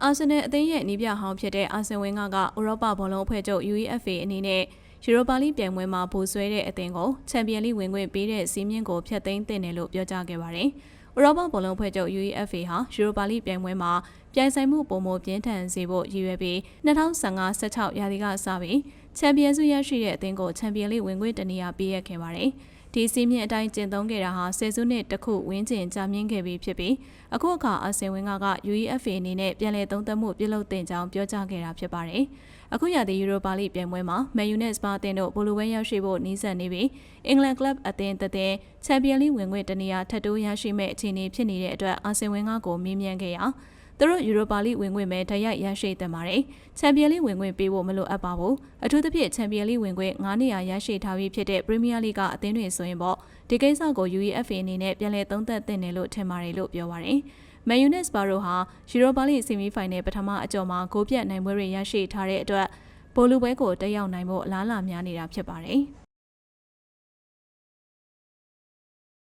အာဆင်နယ်အသင်းရဲ့နီးပြဟောင်းဖြစ်တဲ့အာဆင်ဝင်းကကဥရောပဘောလုံးအဖွဲ့ချုပ် UEFA အနေနဲ့ယူရိုပါလိပြိုင်ပွဲမှာဗိုလ်ဆွဲတဲ့အသင်းကိုချန်ပီယံလိဝင်ခွင့်ပေးတဲ့စီးမြင့်ကိုဖျက်သိမ်းသင့်တယ်လို့ပြောကြားခဲ့ပါတယ်။ဥရောပဘောလုံးအဖွဲ့ချုပ် UEFA ဟာယူရိုပါလိပြိုင်ပွဲမှာပြိုင်ဆိုင်မှုပုံမပြင်းထန်စေဖို့ရည်ရွယ်ပြီး2015-16ရာသီကစပြီး ချန်ပီယံဆုရရှိတဲ့အသင်းကိုချန်ပီယံလိဝင်ခွင့်တနည်းအားပေးရခဲ့ပါတယ်။ဒီစီးမြင့်အတိုင်းကျင့်သုံးခဲ့တာဟာဆယ်စုနှစ်တစ်ခုဝန်းကျင်ကြာမြင့်ခဲ့ပြီးဖြစ်ပြီးအခုအခါအာဆင်ဝင်းကက UEFA အနေနဲ့ပြန်လည်သုံးသပ်မှုပြုလုပ်တင်ကြောင်းပြောကြားခဲ့တာဖြစ်ပါတယ်။အခုရသည့်ယူရိုပါလိပြိုင်ပွဲမှာမန်ယူနဲ့စပါတင်တို့ဘိုလိုဝဲရောက်ရှိဖို့နီးစပ်နေပြီးအင်္ဂလန်ကလပ်အသင်းတသည်ချန်ပီယံလိဝင်ခွင့်တနေရာထပ်တိုးရရှိမဲ့အခြေအနေဖြစ်နေတဲ့အတွက်အာဆင်ဝင်းကကိုမေးမြန်းခဲ့ရာ သူတို့ယူရိုပါလိဝင်ခွင့်မဲ့တရိုက်ရရှိတဲ့ပါတယ်။ချန်ပီယံလိဝင်ခွင့်ပေးဖို့မလိုအပ်ပါဘူး။အထူးသဖြင့်ချန်ပီယံလိဝင်ခွင့်9နေရာရရှိထားပြီးဖြစ်တဲ့ပရီးမီးယားလိကအသင်းတွေဆိုရင်ပေါ့ဒီကိစ္စကို UEFA အနေနဲ့ပြန်လည်သုံးသပ်သင့်တယ်လို့ထင်ပါတယ်လို့ပြောပါတယ်။မန်ယူနက်စပါရိုဟာယူရိုပါလိဆီမီဖိုင်နယ်ပထမအကြော်မှာဂိုးပြတ်နိုင်ပွဲတွေရရှိထားတဲ့အတွက်ပိုလူပွဲကိုတက်ရောက်နိုင်ဖို့အလားအလာများနေတာဖြစ်ပါတယ်။